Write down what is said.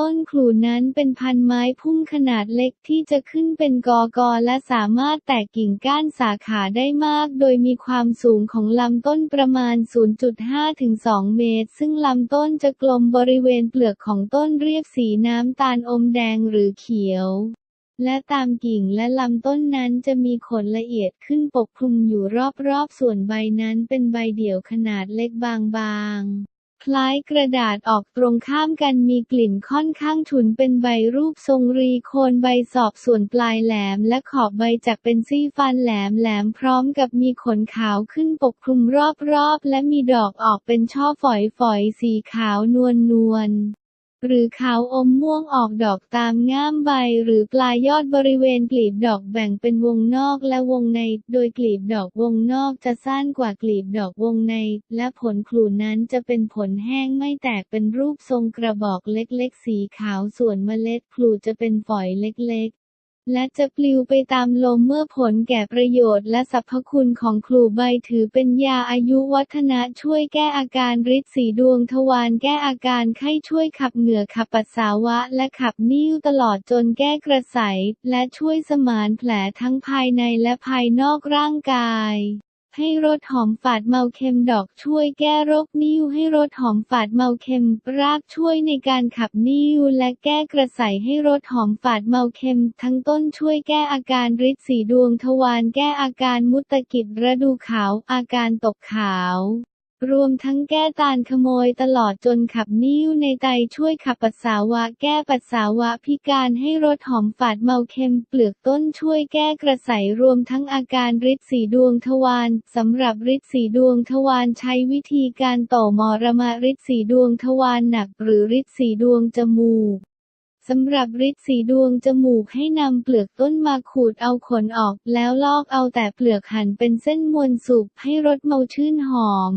ต้นขลูนั้นเป็นพันไม้พุ่มขนาดเล็กที่จะขึ้นเป็นกอกอและสามารถแตกกิ่งก้านสาขาได้มาก โดยมีความสูงของลำต้นประมาณ 0.5 ถึง 2 เมตร ซึ่งลำต้นจะกลมบริเวณเปลือกของต้นเรียบสีน้ำตาลอมแดงหรือเขียวและตามกิ่งและลำต้นนั้นจะมีขนละเอียดขึ้นปกคลุมอยู่รอบๆ ส่วนใบนั้นเป็นใบเดี่ยวขนาดเล็กบางๆ คล้ายกระดาษออกตรงข้ามกันมีกลิ่นค่อนข้างฉุนเป็นใบรูปทรงรีโคนใบสอบส่วนปลายแหลมและขอบใบจักเป็นซี่ฟันแหลมแหลมพร้อมกับมีขนขาวขึ้นปกคลุมรอบๆ และมีดอกออกเป็นช่อฝอยๆ สีขาวนวลนวล หรือขาวอมม่วงออกดอกตามง่ามใบ หรือปลายยอดบริเวณกลีบดอกแบ่งเป็นวงนอกและวงใน โดยกลีบดอกวงนอกจะสั้นกว่ากลีบดอกวงใน และผลขลุ่นนั้นจะเป็นผลแห้งไม่แตกเป็นรูปทรงกระบอกเล็กๆ สีขาวส่วนเมล็ดขลุ่จะเป็นฝอยเล็กๆ และจะปลิวไปตามลมเมื่อผลแก่ประโยชน์และสรรพคุณของครูใบถือเป็นยาอายุวัฒนะช่วยแก้อาการริดสีดวงทวารแก้อาการไข้ช่วยขับเหงื่อขับปัสสาวะ และขับนิ่วตลอดจนแก้กระสายและช่วยสมานแผลทั้งภายในและภายนอกร่างกาย ให้รสหอมฝาดเมาเค็มดอกช่วยแก้โรคนิ่วให้รสหอมฝาดเมาเค็มรากช่วยในการขับนิ่วและแก้กระใสให้รสหอมฝาดเมาเค็ม ทั้งต้นช่วยแก้อาการริดสีดวงทวารแก้อาการมุตกิจระดูขาว อาการตกขาว รวมทั้งแก้ตาลขโมยตลอดจนขับนิ่วในไตช่วยขับปัสสาวะแก้ปัสสาวะพิการให้รสหอมฝาดเมาเค็มเปลือกต้นช่วยแก้กระสายรวมทั้งอาการริดสีดวงทวารสำหรับริดสีดวงทวารใช้วิธีการต่อมอระมาริดสีดวงทวารหนัก หรือริดสีดวงจมูกสำหรับริดสีดวงจมูกให้นำเปลือกต้นมาขูดเอาขนออกแล้วลอกเอาแต่เปลือกหั่นเป็นเส้นมวลสุกให้รสเมาชื่นหอม